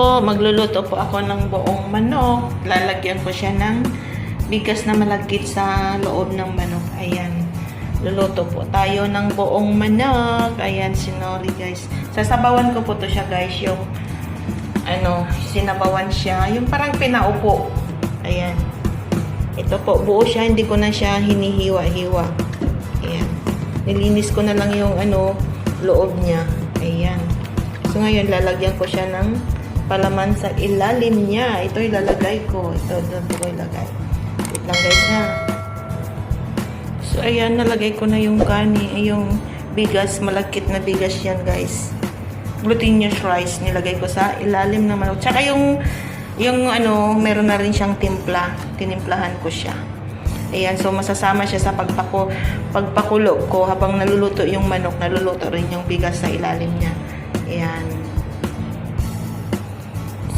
Po, magluluto po ako ng buong manok. Lalagyan ko siya ng bigas na malagkit sa loob ng manok. Ayan. Luluto po tayo ng buong manok. Ayan, sinoli guys. Sasabawan ko po to siya guys, yung ano, sinabawan siya. Yung parang pinaupo. Ayan. Ito po, buo siya. Hindi ko na siya hinihiwa-hiwa. Ayan. Nilinis ko na lang yung ano, loob niya. Ayan. So ngayon, lalagyan ko siya ng palaman sa ilalim niya. Ito ilalagay ko. Ito, ito ko ilagay. Wait lang guys ha. So ayan, nalagay ko na yung kani, ay yung bigas, malagkit na bigas yan guys. Glutinous rice, nilagay ko sa ilalim ng manok. Tsaka yung, yung ano, meron na rin siyang timpla. Tinimplahan ko siya. Ayan, so masasama siya sa pagpaku, pagpakulo ko habang naluluto yung manok, naluluto rin yung bigas sa ilalim niya. Ayan.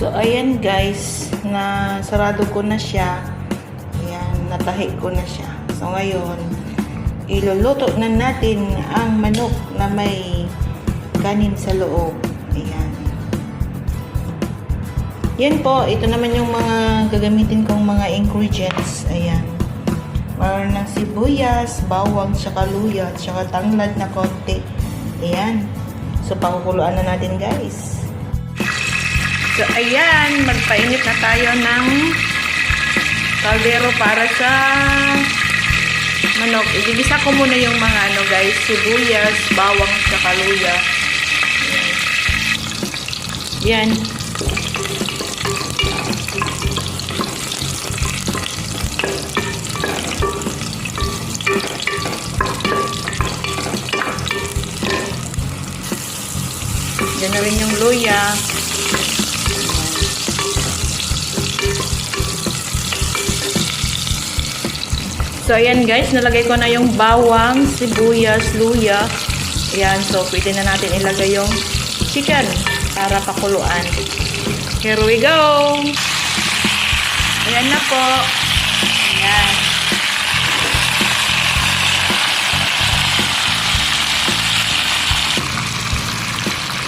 So, ayan guys, na sarado ko na siya. Ayan, natahi ko na siya. So, ngayon, iluluto na natin ang manok na may kanin sa loob. Ayan. Yan po, ito naman yung mga gagamitin kong mga ingredients. Ayan. Meron ng sibuyas, bawang, tsaka luya, tsaka tanglad na konti. Ayan. So, pakukuluan na natin, guys. So, ayan. Magpainit na tayo ng kaldero para sa manok. Igigisa ko muna yung mga ano, guys. Sibuyas, bawang, tsaka luya. Yan. Diyan na rin yung luya. So, ayan guys, nalagay ko na yung bawang, sibuyas, luya. Ayan, so pwede na natin ilagay yung chicken para pakuluan. Here we go! Ayan na po. Ayan.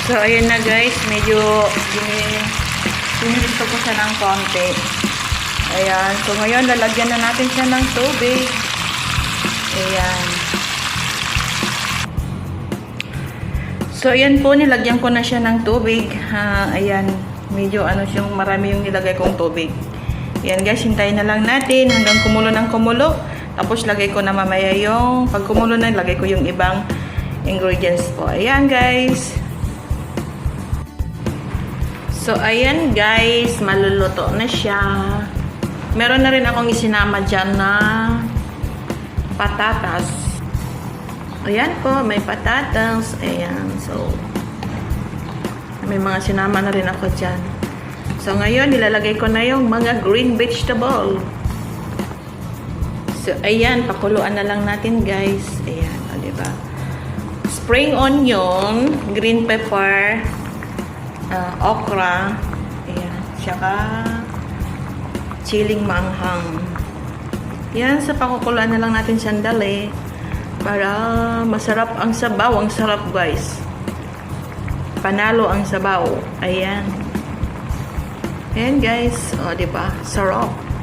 So, ayan na guys. Medyo sinilito ko siya ng konti. Ayan. So, ngayon, lalagyan na natin siya ng tubig. Ayan. So, ayan po. Nilagyan ko na siya ng tubig. Ha, ayan. Medyo ano siyang marami yung nilagay kong tubig. Ayan guys. Hintayin na lang natin hanggang kumulo ng kumulo. Tapos, lagay ko na mamaya yung pag kumulo na, lagay ko yung ibang ingredients po. Ayan guys. So, ayan guys, maluluto na siya. Meron na rin akong isinama dyan na patatas. Ayan po, may patatas. Ayan, so, may mga sinama na rin ako dyan. So, ngayon, nilalagay ko na yung mga green vegetable. So, ayan, pakuluan na lang natin guys. Ayan, o, diba? Spring onion, green pepper, uh, okra, ayan, tsaka chiling manghang. Yan, sa pakukuluan na lang natin sandali para masarap ang sabaw. Ang sarap, guys. Panalo ang sabaw. Ayan. Ayan, guys. O, ba? Sarap.